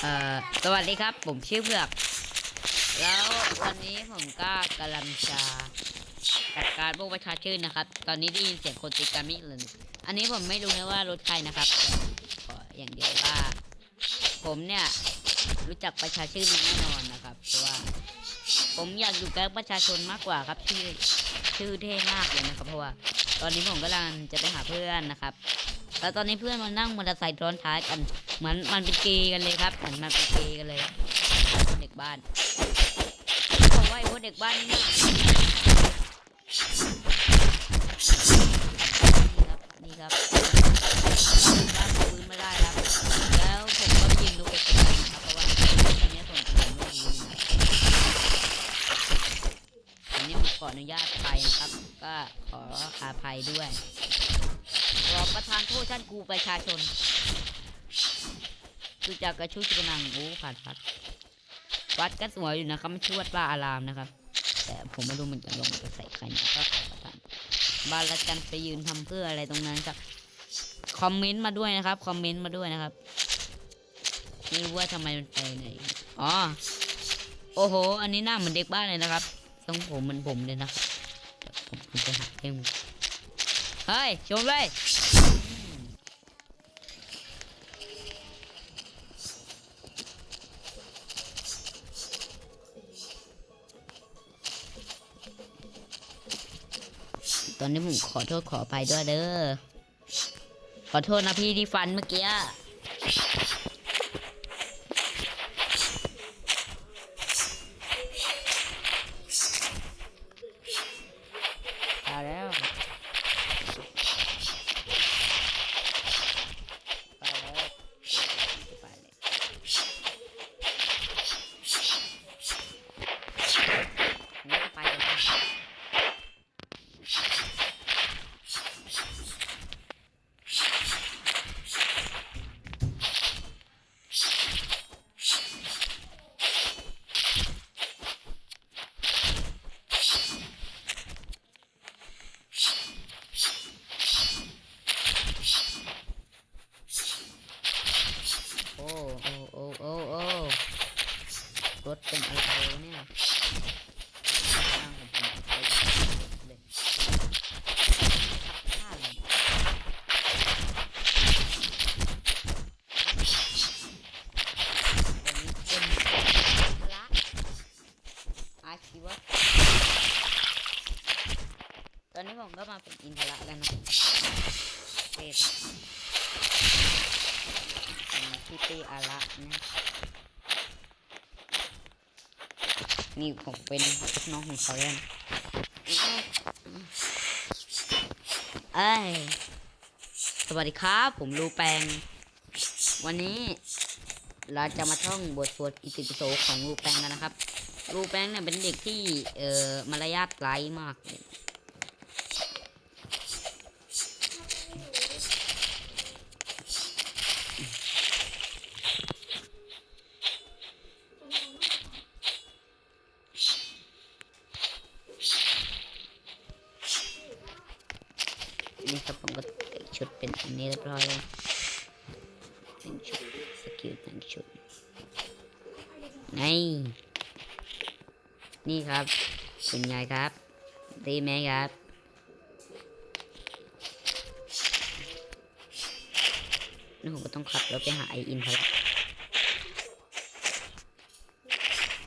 เอ่อสวัสดีครับ ผมชื่อเผือก แล้ววันนี้ผมก็กำลังจะจัดการพวกประชาชื่นนะครับ ตอนนี้ได้ยินเสียงคนตีกันไม่เลยอันนี้ผมไม่รู้นะว่ารถใครนะครับแต่ขออย่างเดียวว่า ผมเนี่ยรู้จักประชาชื่นแน่นอนนะครับ เพราะว่า ผมอยากอยู่ใกล้ประชาชนมากกว่าครับชื่อชื่อเท่มากเลยนะครับ เพราะว่า ตอนนี้ผมกำลังจะไปหาเพื่อนนะครับ แล้วตอนนี้เพื่อนมันนั่งมอเตอร์ไซค์ซ้อนท้ายกันเหมือนมันเป็นเกย์กันเลยครับเหมือนมันเป็นเกย์กันเลย เด็กบ้านบอกว่าไอ้พวกเด็กบ้านนี่นะนี่ครับนี่ครับบ้านปืนไม่ได้ครับ แล้วผมก็ยิงลูกเอกกันครับเพราะว่าตอนนี้ผมผมไม่รู้นะอันนี้ผมขออนุญาตไปครับ ก็ขออาภัยด้วย ขอประทานโทษท่านครูประชาชนคือจากกระชุชกระนังโอ้ผ่านพัดวัดก็สวยอยู่นะครับไม่ชื่อวัดป้าอารามนะครับ แต่ผมไม่รู้เหมือนกันลงจะใส่ใครนะก็ขอประทานบานละกันไปยืนทำเพื่ออะไรตรงนั้นครับคอมเมนต์มาด้วยนะครับคอมเมนต์มาด้วยนะครับไม่รู้ว่าทำไมมันไปไหนอ๋อโอ้โห อันนี้หน้าเหมือนเด็กบ้านเลยนะครับทรงผมเหมือนผมเลยนะครับผมผมจะหาเอง เฮ้ยชมเลยตอนนี้ผมขอโทษขออภัยด้วยเด้อ ขอโทษนะพี่ที่ฟันเมื่อกี้อะตายแล้วไปแล้วไปเลยงั้นก็ไปเลยนะ โอ้โอ้โอ้โอ้รถเป็นอะไรเนี่ยนั่งผมเป็นไปเลยขับข้ามวันนี้เป็นพละอาชีวะตอนนี้ผมก็มาเป็นอินทระแล้วนะเทศ พี่ ตีอาระนะ นี่ผมเป็นน้องของเขาเลยเอ้ยสวัสดีครับ ผมรูแปง วันนี้เราจะมาท่องบทสวดอิติปิโสของรูแปงกันนะครับรูแปงเนี่ยเป็นเด็กที่เอ่อมารยาทไร้มาก นี่ครับผมก็แต่งชุดเป็นอันนี้เรียบร้อยแล้วเป็นชุดสกิลแต่งชุดไงนี่ครับเป็นไงครับดีไหมครับนี่ผมก็ต้องขับรถไปหาไออินทละ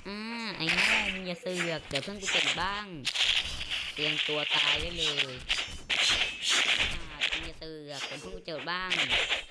อ่าไอ้โง่มึงอย่าเสือกเดี๋ยวเพื่อนกูเจ็บบ้าง เตรียมตัวตายได้เลย เสือก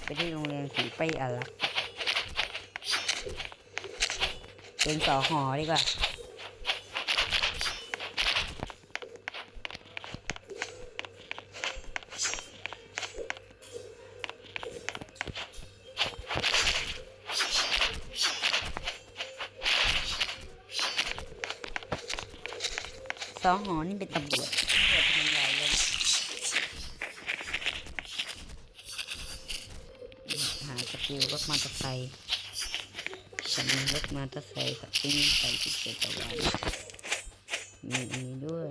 ไป ที่โรงเรียนสีไปอารักเป็นสอหอดีกว่าสอหอนี่เป็นตำรวจตำรวจทำใหญ่เลย หา สกิลรถมอเตอร์ไซค์สำรถมอเตอร์ไซค์กับติ้งใส่ที่เกตะวันมีอันนี้ด้วย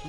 ขอ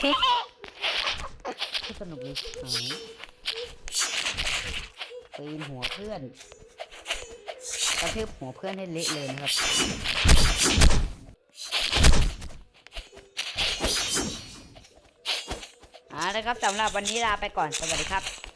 ที่สนุกเลยปีนหัวเพื่อนกระทืบหัวเพื่อนให้เละเลยนะครับ เอาละครับสำหรับวันนี้ลาไปก่อน สวัสดีครับ